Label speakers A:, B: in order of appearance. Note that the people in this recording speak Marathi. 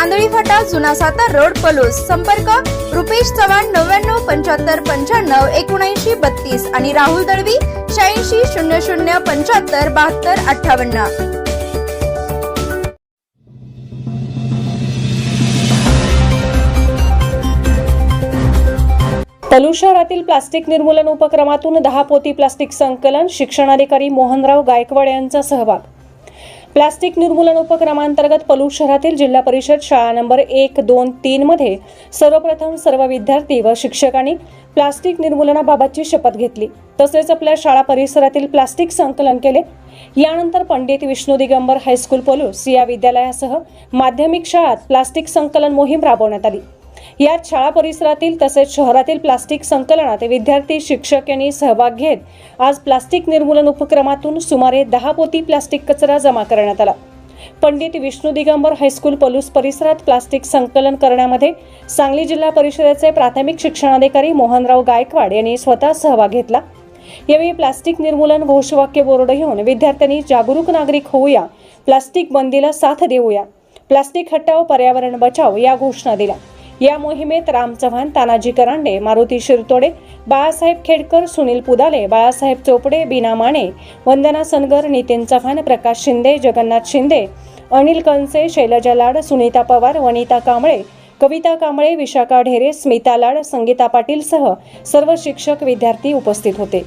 A: Andhali फाटा जुना सातार रोड पलूस. संपर्क रुपेश चव्हाण नव्याण्णव पंच्याहत्तर पंच्याण्णव एकोणऐंशी बत्तीस आणि राहुल दळवी शहाऐंशी शून्य शून्य पंच्याहत्तर बहात्तर अठ्ठावन्न.
B: तलू शहरातील प्लास्टिक निर्मूलन उपक्रमातून दहा पोती प्लास्टिक संकलन शिक्षणाधिकारी मोहनराव गायकवाड यांचा सहभाग. प्लास्टिक निर्मूलन उपक्रमांतर्गत पलूस शहरातील जिल्हा परिषद शाळा नंबर एक दोन तीन मध्ये सर्वप्रथम सर्व विद्यार्थी व शिक्षकांनी प्लास्टिक निर्मूलनाबाबतची शपथ घेतली. तसेच आपल्या शाळा परिसरातील प्लास्टिक संकलन केले. यानंतर पंडित विष्णू दिगंबर हायस्कूल पलूस या विद्यालयासह माध्यमिक शाळात प्लास्टिक संकलन मोहीम राबवण्यात आली. यात शाळा परिसरातील तसेच शहरातील प्लास्टिक संकलनात विद्यार्थी शिक्षक यांनी सहभाग घेत आज प्लास्टिक निर्मूलन उपक्रमातून सुमारे दहा पोती प्लास्टिक कचरा जमा करण्यात आला. पंडित विष्णू दिगंबर हायस्कूल पलूस परिसरात प्लास्टिक संकलन करण्यामध्ये सांगली जिल्हा परिषदेचे प्राथमिक शिक्षणाधिकारी मोहनराव गायकवाड यांनी स्वतः सहभाग घेतला. यावेळी प्लास्टिक निर्मूलन घोषवाक्य बोर्ड घेऊन विद्यार्थ्यांनी जागरूक नागरिक होऊया प्लास्टिक बंदीला साथ देऊया प्लास्टिक हटाव पर्यावरण बचाव या घोषणा दिल्या. या मोहिमेत राम चव्हाण तानाजी करांडे मारुती शिरतोडे बाळासाहेब खेडकर सुनील पुदाले बाळासाहेब चोपडे बीना माने वंदना सनगर नितीन चव्हाण प्रकाश शिंदे जगन्नाथ शिंदे अनिल कंसे शैलजा लाड सुनीता पवार वनिता कांबळे कविता कांबळे विशाखा ढेरे स्मिता लाड संगीता पाटीलसह सर्व शिक्षक विद्यार्थी उपस्थित होते.